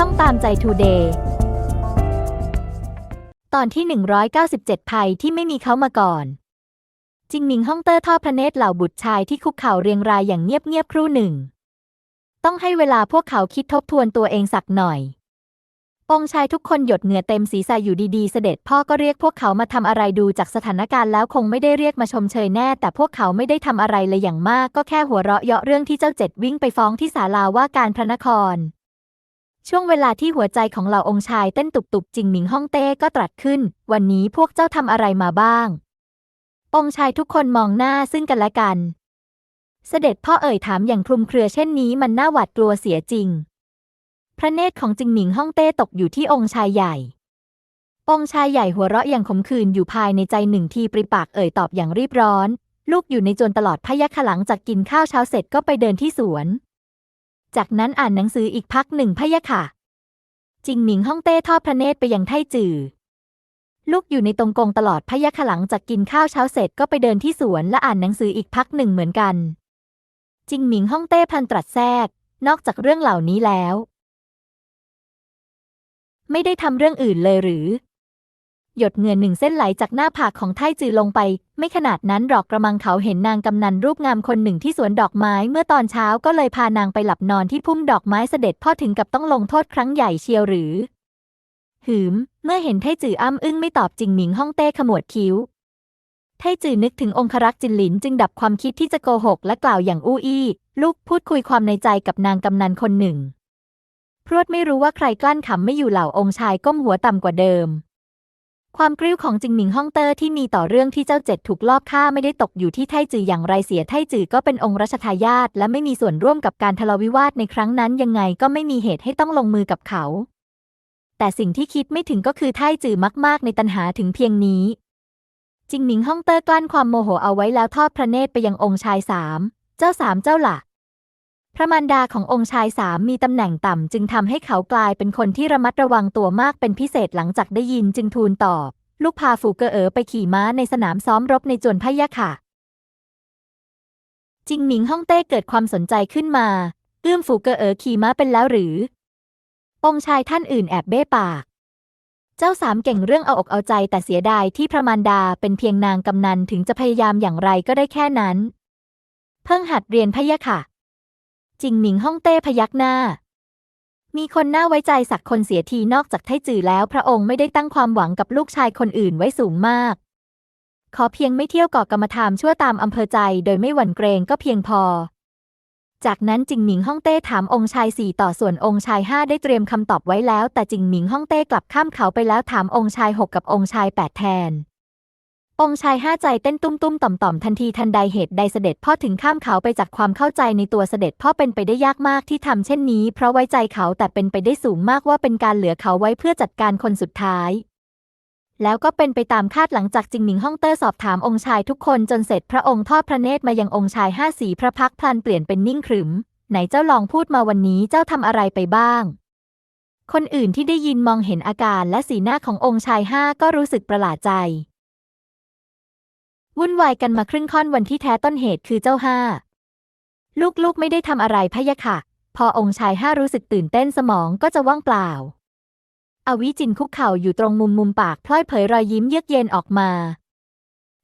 ช่องตามใจทูเดย์ตอนที่ 197 ภัยที่ไม่มีเขามาก่อน จิงหมิงฮ่องเตอร์ทอดพระเนตรเหล่าบุตรชายที่คุกเข่าเรียงรายอย่างเงียบๆครู่หนึ่ง ต้องให้เวลาพวกเขาคิดทบทวนตัวเองสักหน่อย องชายทุกคนหยดเหงื่อเต็มศีรษะอยู่ดีๆ เสด็จพ่อก็เรียกพวกเขามาทำอะไรดูจากสถานการณ์แล้วคงไม่ได้เรียกมาชมเชยแน่ แต่พวกเขาไม่ได้ทำอะไรเลยอย่างมาก ก็แค่หัวเราะเยาะเรื่องที่เจ้าเจ็ดวิ่งไปฟ้องที่ศาลาว่าการพระนคร ช่วงเวลาที่หัวใจของเหล่าองค์ชายเต้นตุบๆ จิงหมิงฮ่องเต้ก็ตรัสขึ้น วันนี้พวกเจ้าทำอะไรมาบ้าง องค์ชายทุกคนมองหน้าซึ่งกันและกัน เสด็จพ่อเอ่ยถามอย่างคลุมเครือเช่นนี้มันน่าหวาดกลัวเสียจริง พระเนตรของจิงหมิงฮ่องเต้ตกอยู่ที่องค์ชายใหญ่ องค์ชายใหญ่หัวเราะอย่างขมขื่นอยู่ภายในใจหนึ่งทีปริปากเอ่ยตอบอย่างรีบร้อน ลูกอยู่ในจวนตลอดพะยะขลังจากกินข้าวเช้าเสร็จก็ไปเดินที่สวน จากนั้นอ่านหนังสืออีกพักหนึ่งพะยะค่ะ จิงหมิงฮ่องเต้ทอดพระเนตรไปยังไทจือ ลูกอยู่ในตรงกงตลอดพะยะขหลังจากกินข้าวเช้าเสร็จก็ไปเดินที่สวนและอ่านหนังสืออีกพักหนึ่งเหมือนกัน จิงหมิงฮ่องเต้พันตรัสแทรก นอกจากเรื่องเหล่านี้แล้ว ไม่ได้ทำเรื่องอื่นเลยหรือ หยดเหงื่อหนึ่งเส้นไหลจากหน้าผากของไทจือลงไป ไม่ขนาดนั้นหรอกกระมังเขาเห็นนางกำนันรูปงามคนหนึ่งที่สวนดอกไม้ เมื่อตอนเช้าก็เลยพานางไปหลับนอนที่พุ่มดอกไม้เสด็จพ่อถึงกับต้องลงโทษครั้งใหญ่เชียวหรือ หืม เมื่อเห็นไทจืออ้ำอึ้งไม่ตอบจริงหมิงฮ่องเต้ขมวดคิ้ว ไทจือนึกถึงองครักษ์จินหลินจึงดับความคิดที่จะโกหกและกล่าวอย่างอู้อี้ ลูกพูดคุยความในใจกับนางกำนันคนหนึ่งพรวดไม่รู้ว่าใครกลั้นขำไม่อยู่เหล่าองค์ชายก้มหัวต่ำกว่าเดิม ความกริ้วของจิงหมิงฮ่องเตอร์ที่มีต่อเรื่องที่เจ้าเจ็ดถูกลอบฆ่าไม่ได้ตกอยู่ที่ไทจืออย่างไรเสียไทจือก็เป็นองค์รัชทายาทและไม่มีส่วนร่วมกับการทะเลาะวิวาทในครั้งนั้นยังไงก็ไม่มีเหตุให้ต้องลงมือกับเขา แต่สิ่งที่คิดไม่ถึงก็คือไทจือมากๆ ในตัณหาถึงเพียงนี้ จิงหมิงฮ่องเตอร์กลั้นความโมโหเอาไว้แล้วทอดพระเนตรไปยังองค์ชายสาม เจ้าสามเจ้าหล่ะ พระมารดาขององค์ชายสามมีตำแหน่งต่ำ จึงทำให้เขากลายเป็นคนที่ระมัดระวังตัวมากเป็นพิเศษหลังจากได้ยินจึงทูลตอบ ลูกพาฝูเกอเอ๋อไปขี่ม้าในสนามซ้อมรบในจวนพะยะค่ะ จิงหมิงฮ่องเต้เกิดความสนใจขึ้นมาเอื้อมฝูเกอเอ๋อขี่ม้าเป็นแล้วหรือ องค์ชายท่านอื่นแอบเบ้ปาก เจ้าสามเก่งเรื่องเอาอกเอาใจแต่เสียดายที่พระมารดาเป็นเพียงนางกำนันถึงจะพยายามอย่างไรก็ได้แค่นั้น เพิ่งหัดเรียนพะยะค่ะ จิงหมิงฮ่องเต้พยักหน้า มีคนน่าไว้ใจสักคนเสียทีนอกจากไทจือแล้ว พระองค์ไม่ได้ตั้งความหวังกับลูกชายคนอื่นไว้สูงมาก ขอเพียงไม่เที่ยวก่อกรรมธรรมชั่วตามอำเภอใจโดยไม่หวั่นเกรงก็เพียงพอ จากนั้นจิงหมิงฮ่องเต้ถามองค์ชายสี่ต่อส่วนองค์ชายห้าได้เตรียมคำตอบไว้แล้ว แต่จิงหมิงฮ่องเต้กลับข้ามเขาไปแล้วถามองค์ชายหกกับองค์ชายแปดแทน องค์ชายห้าใจเต้นตุ้มตุ้มต่อมต่อมทันทีทันใดเหตุใดเสด็จพ่อถึงข้ามเขาไปจากความเข้าใจในตัวเสด็จพ่อเป็นไปได้ยากมากที่ทำเช่นนี้ เพราะไว้ใจเขาแต่เป็นไปได้สูงมากว่าเป็นการเหลือเขาไว้เพื่อจัดการคนสุดท้าย แล้วก็เป็นไปตามคาดหลังจากจิงหมิงฮ่องเต้สอบถามองค์ชายทุกคนจนเสร็จพระองค์ทอดพระเนตรมายังองค์ชายห้าสีพระพักพลันเปลี่ยนเป็นนิ่งขรึม ไหนเจ้าลองพูดมาวันนี้เจ้าทำอะไรไปบ้างคนอื่นที่ได้ยินมองเห็นอาการและสีหน้าขององค์ชายห้าก็รู้สึกประหลาดใจ วุ่นวายกันมาครึ่งค่อนวันที่แท้ต้นเหตุคือเจ้าห้า ลูกๆไม่ได้ทำอะไรพะยะค่ะ พอองค์ชายห้ารู้สึกตื่นเต้นสมองก็จะว่างเปล่าอวิจินคุกเข่าอยู่ตรงมุมมุมปากพลอยเผยรอยยิ้มเยือกเย็นออกมา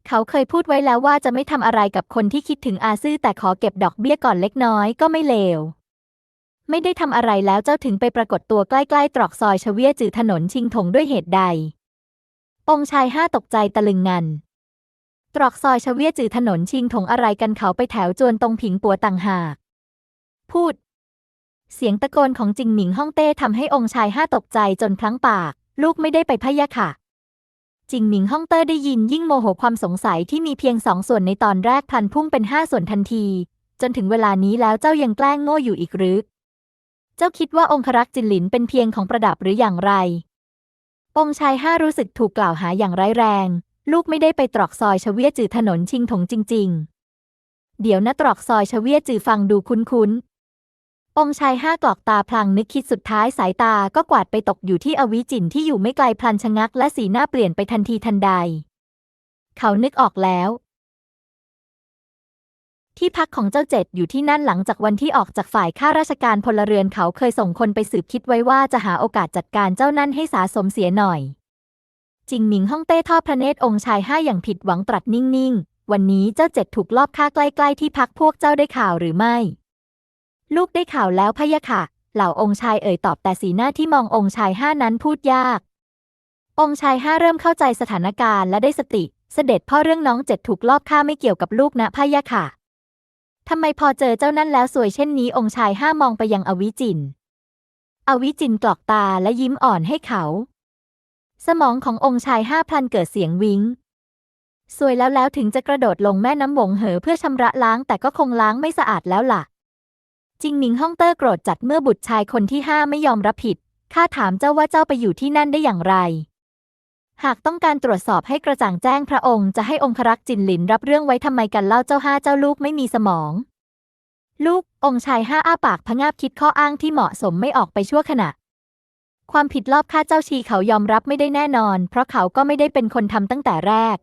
เขาเคยพูดไว้แล้วว่าจะไม่ทำอะไรกับคนที่คิดถึงอาซื่อแต่ขอเก็บดอกเบี้ยก่อนเล็กน้อยก็ไม่เลว ไม่ได้ทำอะไรแล้วเจ้าถึงไปปรากฏตัวใกล้ๆตรอกซอยชเวียจือถนนชิงถงด้วยเหตุใด องชายห้าตกใจตะลึงงัน ตรอกซอยชเวียจือถนนชิงถงอะไรกันเขาไปแถวจวนตรงผิงปัวต่างหาก พูด เสียงตะโกนของจิงหมิงฮ่องเต้ทำให้องค์ชายห้าตกใจจนพลั้งปาก ลูกไม่ได้ไปพะยะค่ะ จิงหมิงฮ่องเต้ได้ยินยิ่งโมโหความสงสัยที่มีเพียงสองส่วนในตอนแรกพันพุ่งเป็นห้าส่วนทันที จนถึงเวลานี้แล้วเจ้ายังแกล้งโง่อยู่อีกหรือเจ้าคิดว่าองครักษ์จินหลินเป็นเพียงของประดับหรืออย่างไร องค์ชายห้ารู้สึกถูกกล่าวหาอย่างร้ายแรง ลูกไม่ได้ไปตรอกซอยชเวียจือถนนชิงถงจริง ๆ เดี๋ยวนะตรอกซอยชเวียจือฟังดูคุ้นๆ องชายห้ากรอกตาพลางนึกคิดสุดท้ายสายตาก็กวาดไปตกอยู่ที่อวิจินที่อยู่ไม่ไกลพลันชะงักและสีหน้าเปลี่ยนไปทันทีทันใด เขานึกออกแล้ว ที่พักของเจ้าเจ็ดอยู่ที่นั่นหลังจากวันที่ออกจากฝ่ายข้าราชการพลเรือนเขาเคยส่งคนไปสืบคิดไว้ว่าจะหาโอกาสจัดการเจ้านั่นให้สาสมเสียหน่อย จิงหมิงฮ่องเต้ทอดพระเนตรองค์ชายห้าอย่างผิดหวังตรัสนิ่งๆ วันนี้เจ้าเจ็ดถูกลอบฆ่าใกล้ๆที่พักพวกเจ้าได้ข่าวหรือไม่ ลูกได้ข่าวแล้วพะยะค่ะ เหล่าองค์ชายเอ่ยตอบแต่สีหน้าที่มององค์ชายห้านั้นพูดยาก องค์ชายห้าเริ่มเข้าใจสถานการณ์และได้สติ เสด็จพ่อเรื่องน้องเจ็ดถูกลอบฆ่าไม่เกี่ยวกับลูกนะพะยะค่ะทำไมพอเจอเจ้านั่นแล้วสวยเช่นนี้องค์ชายห้ามองไปยังอวิจิน อวิจินกรอกตาและยิ้มอ่อนให้เขา สมองขององค์ชายห้าพลันเกิดเสียงวิงสวยแล้วแล้วถึงจะกระโดดลงแม่น้ำหวงเหอเพื่อชำระล้างแต่ก็คงล้างไม่สะอาดแล้วล่ะ จิงหมิงฮ่องเต้อโกรธจัดเมื่อบุตรชายคนที่ห้าไม่ยอมรับผิด ข้าถามเจ้าว่าเจ้าไปอยู่ที่นั่นได้อย่างไร หากต้องการตรวจสอบให้กระจ่างแจ้งพระองค์จะให้องครักษ์จินหลินรับเรื่องไว้ทำไมกันเล่าเจ้าห้าเจ้าลูกไม่มีสมอง ลูกองค์ชายห้าอ้าปากพะงาบคิดข้ออ้างที่เหมาะสมไม่ออกไปชั่วขณะ ความผิดรอบฆ่าเจ้าชีเขายอมรับไม่ได้แน่นอน เพราะเขาก็ไม่ได้เป็นคนทำตั้งแต่แรก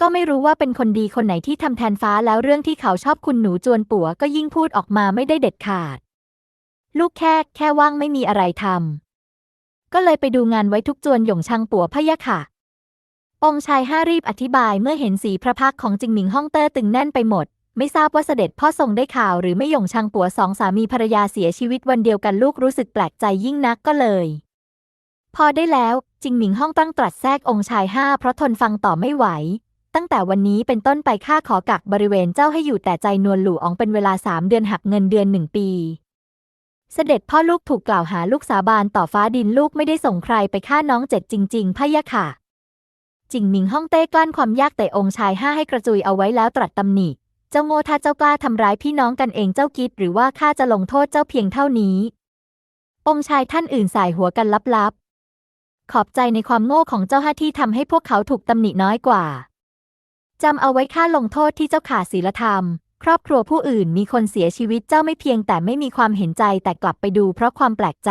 ก็ไม่รู้ว่าเป็นคนดีคนไหนที่ทำแทนฟ้าแล้วเรื่องที่เขาชอบคุณหนูจวนปัวก็ยิ่งพูดออกมาไม่ได้เด็ดขาด ลูกแค่แค่ว่างไม่มีอะไรทำก็เลยไปดูงานไว้ทุกจวนหยงชังปัวพะยะค่ะองชายห้ารีบอธิบายเมื่อเห็นสีพระพักของจิงหมิงฮ่องเต้อตึงแน่นไปหมด ไม่ทราบว่าเสด็จพ่อทรงได้ข่าวหรือไม่หยงชังปัวสองสามีภรรยาเสียชีวิตวันเดียวกันลูกรู้สึกแปลกใจยิ่งนักก็เลย พอได้แล้วจิงหมิงฮ่องตั้งตรัสแทรกองค์ชายห้าเพราะทนฟังต่อไม่ไหว ตั้งแต่วันนี้เป็นต้นไปข้าขอกักบริเวณเจ้าให้อยู่แต่ใจนวลหลู่อองเป็นเวลาสามเดือนหักเงินเดือนหนึ่งปี เสด็จพ่อลูกถูกกล่าวหาลูกสาบานต่อฟ้าดินลูกไม่ได้ส่งใครไปฆ่าน้องเจ็ดจริง ๆพะยะค่ะจิงหมิงฮ่องเต้กลั้นความยากแต่องค์ชายห้าให้กระจุยเอาไว้แล้วตรัสตำหนิ เจ้าโง่ถ้าเจ้ากล้าทำร้ายพี่น้องกันเองเจ้าคิดหรือว่าข้าจะลงโทษเจ้าเพียงเท่านี้องค์ชายท่านอื่นสายหัวกันลับๆ ขอบใจในความโง่ของเจ้าห้าที่ทำให้พวกเขาถูกตำหนิน้อยกว่าจำเอาไว้ค่าลงโทษที่เจ้าขาดศีลธรรม ครอบครัวผู้อื่นมีคนเสียชีวิตเจ้าไม่เพียงแต่ไม่มีความเห็นใจแต่กลับไปดูเพราะความแปลกใจ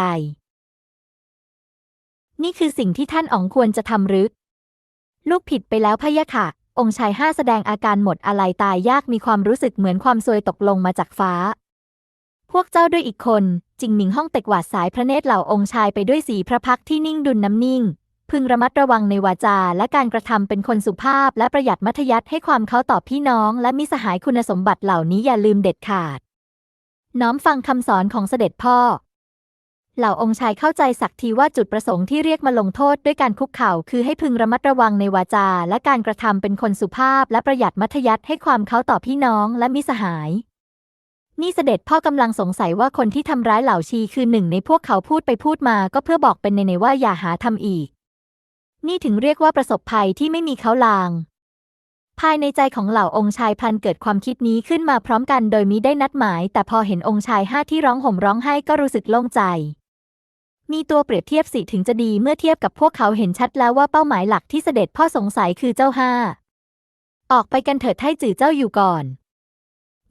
นี่คือสิ่งที่ท่านอ๋องควรจะทำหรือลูกผิดไปแล้วพะยะค่ะ องค์ชายห้าแสดงอาการหมดอะไรตายยากมีความรู้สึกเหมือนความซวยตกลงมาจากฟ้า พวกเจ้าด้วยอีกคน จิงหมิงห้องเต็กหวาดสายพระเนตรเหล่าองค์ชายไปด้วยสีพระพักที่นิ่งดุลน้ำนิ่ง พึงระมัดระวังในวาจาและการกระทำเป็นคนสุภาพ และประหยัดมัธยัติให้ความเขาต่อพี่น้อง และมิสหายคุณสมบัติเหล่านี้อย่าลืมเด็ดขาด น้อมฟังคำสอนของเสด็จพ่อ เหล่าองค์ชายเข้าใจสักทีว่าจุดประสงค์ที่เรียกมาลงโทษด้วยการคุกเข่าคือให้พึงระมัดระวังในวาจา และการกระทำเป็นคนสุภาพและประหยัดมัธยัติให้ความเขาต่อพี่น้องและมิสหาย นี่เสด็จพ่อกำลังสงสัยว่าคนที่ทำร้ายเหล่าชีคือหนึ่งในพวกเขาพูดไปพูดมาก็เพื่อบอกเป็นในในว่าอย่าหาทำอีก นี่ถึงเรียกว่าประสบภัยที่ไม่มีเขาลางภายในใจของเหล่าองค์ชายพลันเกิดความคิดนี้ขึ้นมาพร้อมกันโดยมิได้นัดหมาย แต่พอเห็นองค์ชายห้าที่ร้องห่มร้องไห้ก็รู้สึกโล่งใจ มีตัวเปรียบเทียบสิถึงจะดีเมื่อเทียบกับพวกเขาเห็นชัดแล้วว่าเป้าหมายหลักที่เสด็จพ่อสงสัยคือเจ้าห้า ออกไปกันเถิดไท่จื่อเจ้าอยู่ก่อน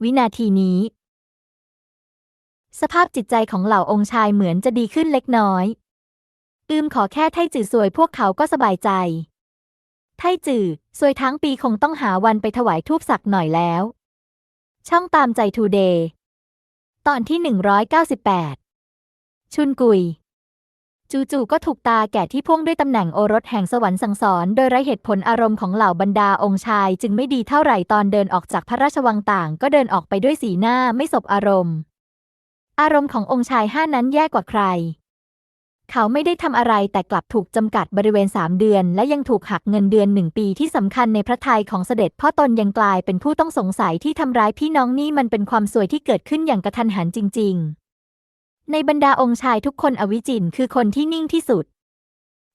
วินาทีนี้ สภาพจิตใจของเหล่าองค์ชายเหมือนจะดีขึ้นเล็กน้อย อืมขอแค่ไท่จื่อสวยพวกเขาก็สบายใจ ไท่จื่อสวยทั้งปีคงต้องหาวันไปถวายทูบสักหน่อยแล้ว ช่องตามใจทูเดย์ตอนที่ 198 ชุนกุย จู่ๆก็ถูกตาแก่ที่พ่วงด้วยตำแหน่งโอรสแห่งสวรรค์สั่งสอนโดยไร้เหตุผลอารมณ์ของเหล่าบรรดาองค์ชาย จึงไม่ดีเท่าไหร่ตอนเดินออกจากพระราชวังต่าง ก็เดินออกไปด้วยสีหน้าไม่สบอารมณ์ อารมณ์ขององค์ชายห้านั้นแย่กว่าใคร เขาไม่ได้ทำอะไรแต่กลับถูกจำกัดบริเวณสามเดือน และยังถูกหักเงินเดือนหนึ่งปีที่สำคัญในพระทัยของเสด็จพ่อตนยังกลายเป็นผู้ต้องสงสัยที่ทำร้ายพี่น้องนี่มันเป็นความสวยที่เกิดขึ้นอย่างกระทันหันจริง ๆ ในบรรดาองค์ชายทุกคนอวิจินคือคนที่นิ่งที่สุด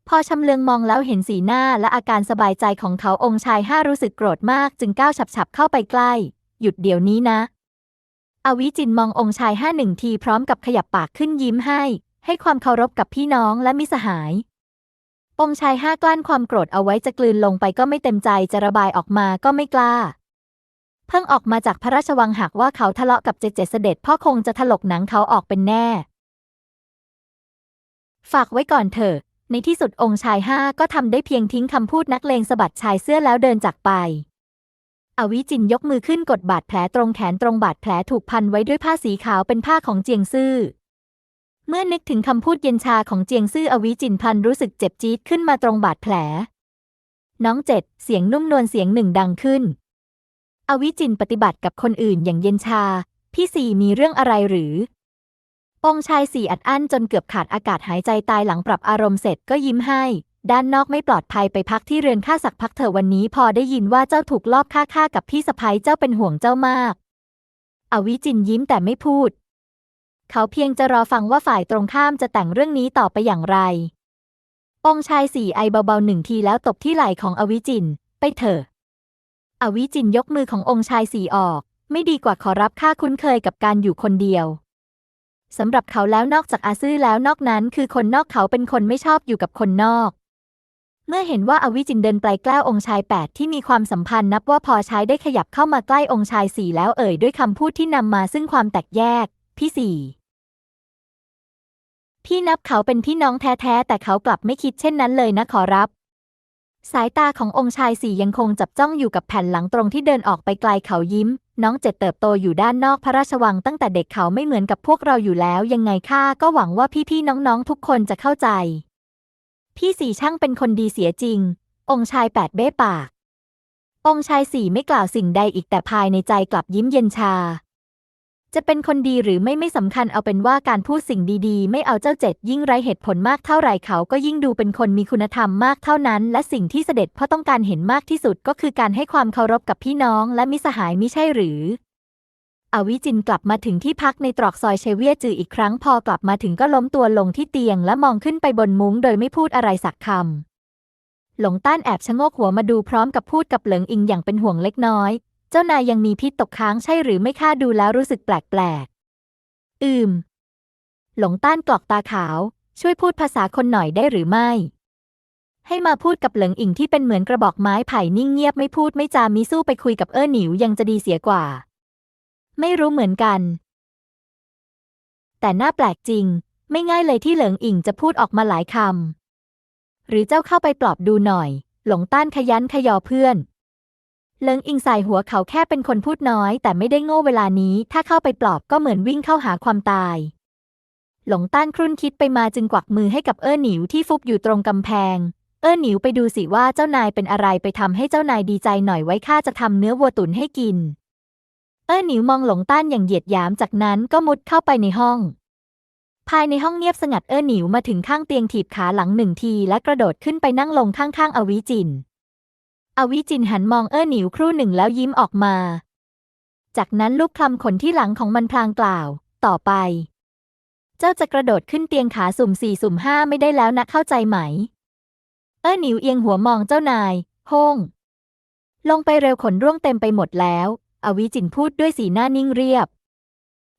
พอชำเลืองมองแล้วเห็นสีหน้าและอาการสบายใจของเขาองค์ชายห้ารู้สึกโกรธมากจึงก้าวฉับๆเข้าไปใกล้ หยุดเดี๋ยวนี้นะ อวิจินมององค์ชายห้าหนึ่งทีพร้อมกับขยับปากขึ้นยิ้มให้ ให้ความเคารพกับพี่น้องและมิสหาย องค์ชายห้ากลั้นความโกรธเอาไว้จะกลืนลงไปก็ไม่เต็มใจจะระบายออกมาก็ไม่กล้า เพิ่งออกมาจากพระราชวังหากว่าเขาทะเลาะกับเจเจเสด็จพ่อคงจะถลกหนังเขาออกเป็นแน่ ฝากไว้ก่อนเถอะ ในที่สุดองค์ชายห้าก็ทำได้เพียงทิ้งคำพูดนักเลงสะบัดชายเสื้อแล้วเดินจากไป อวิจินยกมือขึ้นกดบาดแผลตรงแขนตรงบาดแผลถูกพันไว้ด้วยผ้าสีขาวเป็นผ้าของเจียงซื่อเมื่อนึกถึงคำพูดเย็นชาของเจียงซื่ออวิจินพันรู้สึกเจ็บจี๊ดขึ้นมาตรงบาดแผล น้องเจ็ดเสียงนุ่มนวลเสียงหนึ่งดังขึ้น อวิจินปฏิบัติกับคนอื่นอย่างเย็นชา พี่สี่มีเรื่องอะไรหรือ องชายสี่อัดอั้นจนเกือบขาดอากาศหายใจตายหลังปรับอารมณ์เสร็จก็ยิ้มให้ ด้านนอกไม่ปลอดภัยไปพักที่เรือนข้าสักพักเถอะวันนี้พอได้ยินว่าเจ้าถูกลอบฆ่าฆ่ากับพี่สะพ้ยเจ้าเป็นห่วงเจ้ามาก อวิจินยิ้มแต่ไม่พูด เขาเพียงจะรอฟังว่าฝ่ายตรงข้ามจะแต่งเรื่องนี้ต่อไปอย่างไร องชายสี่ไอเบาๆหนึ่งทีแล้วตบที่ไหล่ของอวิจิน ไปเถอะ อวิจินยกมือขององค์ชายสี่ออก ไม่ดีกว่าขอรับค่าคุ้นเคยกับการอยู่คนเดียวสำหรับเขาแล้วนอกจากอาซื่อแล้วนอกนั้น คือคนนอกเขาเป็นคนไม่ชอบอยู่กับคนนอก เมื่อเห็นว่าอวิจินเดินไปใกล้องค์ชายแปดที่มีความสัมพันธ์นับว่าพอใช้ได้ขยับเข้ามาใกล้องค์ชายสี่แล้วเอ่ยด้วยคำพูดที่นำมาซึ่งความแตกแยก พี่สี่พี่นับเขาเป็นพี่น้องแท้ๆแต่เขากลับไม่คิดเช่นนั้นเลยนะขอรับ สายตาขององค์ชายสี่ยังคงจับจ้องอยู่กับแผ่นหลังตรงที่เดินออกไปไกลเขายิ้ม น้องเจ็ดเติบโตอยู่ด้านนอกพระราชวังตั้งแต่เด็กเขาไม่เหมือนกับพวกเราอยู่แล้วยังไงข้าก็หวังว่าพี่ๆน้องๆทุกคนจะเข้าใจ พี่สี่ช่างเป็นคนดีเสียจริง องค์ชายแปดเบ้ปาก องค์ชายสี่ไม่กล่าวสิ่งใดอีกแต่ภายในใจกลับยิ้มเย็นชา จะเป็นคนดีหรือไม่ไม่สำคัญเอาเป็นว่าการพูดสิ่งดีๆ ไม่เอาเจ้าเจ็ดยิ่งไรเหตุผลมากเท่าไหร่เขาก็ยิ่งดูเป็นคนมีคุณธรรมมากเท่านั้น และสิ่งที่เสด็จพ่อต้องการเห็นมากที่สุดก็คือการให้ความเคารพกับพี่น้องและมิสหายมิใช่หรือ อวิจินกลับมาถึงที่พักในตรอกซอยเชเวียจืออีกครั้งพอกลับมาถึงก็ล้มตัวลงที่เตียงและมองขึ้นไปบนมุ้งโดยไม่พูดอะไรสักคำหลงต้านแอบชะโงกหัวมาดูพร้อมกับพูดกับเหลิงอิงอย่างเป็นห่วงเล็กน้อย เจ้านายยังมีพิษตกค้างใช่หรือไม่ข้าดูแล้วรู้สึกแปลกๆอืม หลงต้านกรอกตาขาว ช่วยพูดภาษาคนหน่อยได้หรือไม่ ให้มาพูดกับเหลิงอิงที่เป็นเหมือนกระบอกไม้ไผ่นิ่งเงียบไม่พูดไม่จามิสู้ไปคุยกับเอ้อหนิวยังจะดีเสียกว่า ไม่รู้เหมือนกัน แต่น่าแปลกจริง ไม่ง่ายเลยที่เหลิงอิงจะพูดออกมาหลายคำหรือเจ้าเข้าไปปลอบดูหน่อย หลงต้านขยันขยอเพื่อน เลิงอิงใส่หัวเขาแค่เป็นคนพูดน้อย แต่ไม่ได้โง่เวลานี้ ถ้าเข้าไปปลอบก็เหมือนวิ่งเข้าหาความตาย หลงต้านครุ่นคิดไปมาจึงกวักมือให้กับเอ้อหนิวที่ฟุบอยู่ตรงกำแพง เอ้อหนิวไปดูสิว่าเจ้านายเป็นอะไรไปทำให้เจ้านายดีใจหน่อยไว้ข้าจะทำเนื้อวัวตุ๋นให้กิน เอ้อหนิวมองหลงต้านอย่างเหยียดหยามจากนั้นก็มุดเข้าไปในห้อง ภายในห้องเงียบสงัดเอ้อหนิวมาถึงข้างเตียงถีบขาหลังหนึ่งทีและกระโดดขึ้นไปนั่งลงข้างๆอวิจิน อวิจินหันมองเอ้อหนิวครู่หนึ่งแล้วยิ้มออกมา จากนั้นลูกคลำขนที่หลังของมันพลางกล่าว ต่อไป เจ้าจะกระโดดขึ้นเตียงขาสุ่มสี่สุ่มห้าไม่ได้แล้วนะเข้าใจไหม เอ้อหนิวเอียงหัวมองเจ้านายโฮงลงไปเร็วขนร่วงเต็มไปหมดแล้ว อวิจินพูดด้วยสีหน้านิ่งเรียบ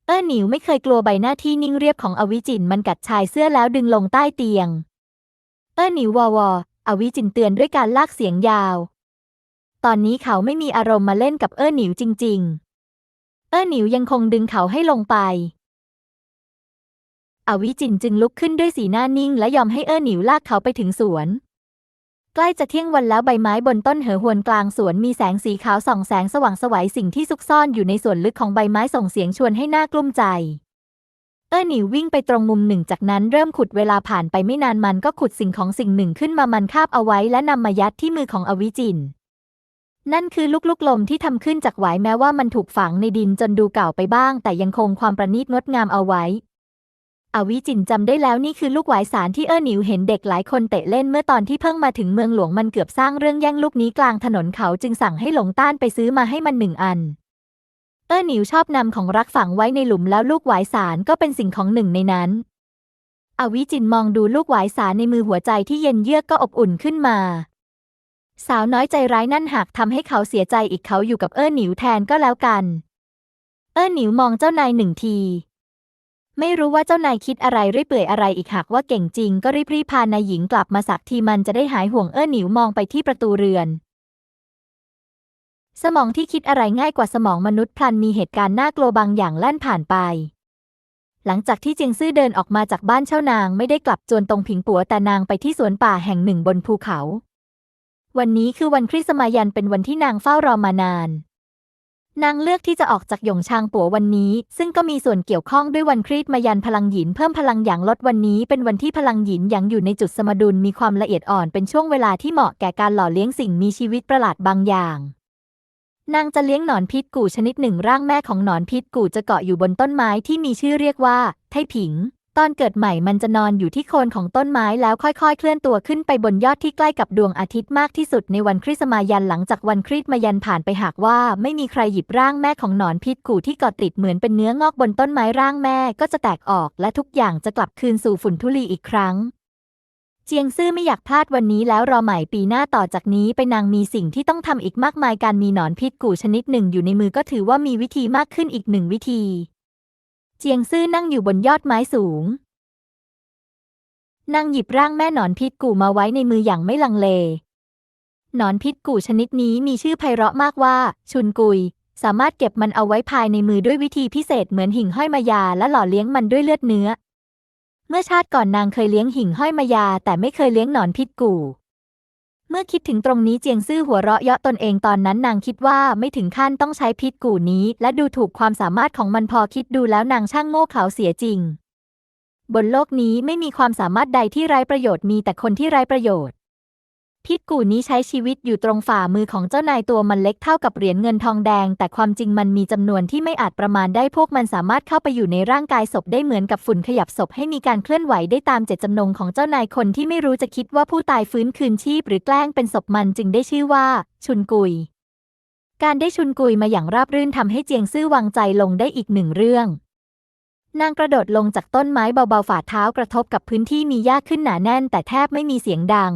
เอ้อหนิวไม่เคยกลัวใบหน้าที่นิ่งเรียบของอวิจินมันกัดชายเสื้อแล้วดึงลงใต้เตียง เอ้อหนิววอวออวิจินเตือนด้วยการลากเสียงยาว ตอนนี้เขาไม่มีอารมณ์มาเล่นกับเอ้อหนิวจริง ๆ เอ้อหนิวยังคงดึงเขาให้ลงไป อวิจินจึงลุกขึ้นด้วยสีหน้านิ่งและยอมให้เอ้อหนิวลากเขาไปถึงสวน ใกล้จะเที่ยงวันแล้วใบไม้บนต้นเหอหวนกลางสวนมีแสงสีขาวส่องแสงสว่างสวัยสิ่งที่ซุกซ่อนอยู่ในส่วนลึกของใบไม้ส่งเสียงชวนให้หน้ากลุ้มใจเอ้อหนิววิ่งไปตรงมุมหนึ่งจากนั้นเริ่มขุดเวลาผ่านไปไม่นานมันก็ขุดสิ่งของสิ่งหนึ่งขึ้นมามันคาบเอาไว้และนำมายัดที่มือของอวิจิน นั่นคือลูกลูกลมที่ทำขึ้นจากหวายแม้ว่ามันถูกฝังในดินจนดูเก่าไปบ้าง แต่ยังคงความประณีตงดงามเอาไว้ อวิจินจำได้แล้วนี่คือลูกหวายสารที่เอ้อหนิวเห็นเด็กหลายคนเตะเล่นเมื่อตอนที่เพิ่งมาถึงเมืองหลวงมันเกือบสร้างเรื่องแย่งลูกนี้กลางถนนเขาจึงสั่งให้หลงต้านไปซื้อมาให้มันหนึ่งอัน เอ้อหนิวชอบนำของรักฝังไว้ในหลุมแล้วลูกหวายสารก็เป็นสิ่งของหนึ่งในนั้น อวิจินมองดูลูกหวายสารในมือหัวใจที่เย็นเยือกก็อบอุ่นขึ้นมา สาวน้อยใจร้ายนั่นหากทำให้เขาเสียใจอีกเขาอยู่กับเอ้อหนิวแทนก็แล้วกัน เอ้อหนิวมองเจ้านายหนึ่งที ไม่รู้ว่าเจ้านายคิดอะไรเรื่อยเปื่อยอะไรอีกหากว่าเก่งจริง ก็รีบรีพานายหญิงกลับมาสักทีมันจะได้หายห่วงเอ้อหนิวมองไปที่ประตูเรือน สมองที่คิดอะไรง่ายกว่าสมองมนุษย์พลันมีเหตุการณ์น่ากลัวบางอย่างแล่นผ่านไปหลังจากที่เจียงซื่อเดินออกมาจากบ้านเช่านางไม่ได้กลับจวนตรงผิงปัวแต่นางไปที่สวนป่าแห่งหนึ่งบนภูเขา วันนี้คือวันคริสต์มายันเป็นวันที่นางเฝ้ารอมานาน นางเลือกที่จะออกจากหยงชางปัววันนี้ ซึ่งก็มีส่วนเกี่ยวข้องด้วยวันครีดมายันพลังหยินเพิ่มพลังหยางลดวันนี้ เป็นวันที่พลังหยินหยางอยู่ในจุดสมดุลมีความละเอียดอ่อนเป็นช่วงเวลาที่เหมาะแก่การหล่อเลี้ยงสิ่งมีชีวิตประหลาดบางอย่าง นางจะเลี้ยงหนอนพิษกู่ชนิดหนึ่งร่างแม่ของหนอนพิษกู่จะเกาะอยู่บนต้นไม้ที่มีชื่อเรียกว่า ไทผิง ตอนเกิดใหม่มันจะนอนอยู่ที่โคนของต้นไม้แล้วค่อยๆ เคลื่อนตัวขึ้นไปบนยอดที่ใกล้กับดวงอาทิตย์มากที่สุดในวันคริสมายันหลังจากวันคริสมายันผ่านไปหากว่า ไม่มีใครหยิบร่างแม่ของหนอนพิษกู่ที่เกาะติดเหมือนเป็นเนื้องอกบนต้นไม้ร่างแม่ก็จะแตกออก และทุกอย่างจะกลับคืนสู่ฝุ่นทุลีอีกครั้ง เจียงซื่อไม่อยากพลาดวันนี้แล้วรอใหม่ปีหน้าต่อจากนี้ไปนางมีสิ่งที่ต้องทำอีกมากมายการมีหนอนพิษกู่ชนิดหนึ่งอยู่ในมือก็ถือว่ามีวิธีมากขึ้นอีกหนึ่งวิธี เจียงซื่อนั่งอยู่บนยอดไม้สูง นางหยิบร่างแม่หนอนพิษกู่มาไว้ในมืออย่างไม่ลังเล หนอนพิษกู่ชนิดนี้มีชื่อไพเราะมากว่า ชุนกุย สามารถเก็บมันเอาไว้ภายในมือด้วยวิธีพิเศษเหมือนหิ่งห้อยมายาและหล่อเลี้ยงมันด้วยเลือดเนื้อ เมื่อชาติก่อนนางเคยเลี้ยงหิ่งห้อยมายาแต่ไม่เคยเลี้ยงหนอนพิษกู่ เมื่อคิดถึงตรงนี้เจียงซื่อหัวเราะเยาะตนเองตอนนั้นนางคิดว่าไม่ถึงขั้นต้องใช้พิษกู่นี้ และดูถูกความสามารถของมันพอคิดดูแล้วนางช่างโง่เขลาเสียจริง บนโลกนี้ไม่มีความสามารถใดที่ไร้ประโยชน์มีแต่คนที่ไร้ประโยชน์ พิษกู่นี้ใช้ชีวิตอยู่ตรงฝ่ามือของเจ้านายตัวมันเล็กเท่ากับเหรียญเงินทองแดง แต่ความจริงมันมีจำนวนที่ไม่อาจประมาณได้พวกมันสามารถเข้าไปอยู่ในร่างกายศพได้เหมือนกับฝุ่นขยับศพให้มีการเคลื่อนไหวได้ตามเจตจำนงของเจ้านายคนที่ไม่รู้จะคิดว่าผู้ตายฟื้นคืนชีพหรือแกล้งเป็นศพมันจึงได้ชื่อว่า ชุนกุย การได้ชุนกุยมาอย่างราบรื่นทำให้เจียงซื่อวางใจลงได้อีกหนึ่งเรื่องนางกระโดดลงจากต้นไม้เบาๆฝ่าเท้ากระทบกับพื้นที่มีหญ้าขึ้นหนาแน่น แต่แทบไม่มีเสียงดัง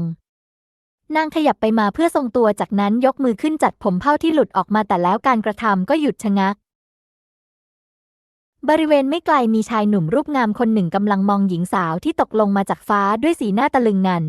นางขยับไปมาเพื่อทรงตัวจากนั้นยกมือขึ้นจัดผมเผ้าที่หลุดออกมาแต่แล้วการกระทำก็หยุดชะงัก บริเวณไม่ไกลมีชายหนุ่มรูปงามคนหนึ่งกำลังมองหญิงสาวที่ตกลงมาจากฟ้าด้วยสีหน้าตะลึงงัน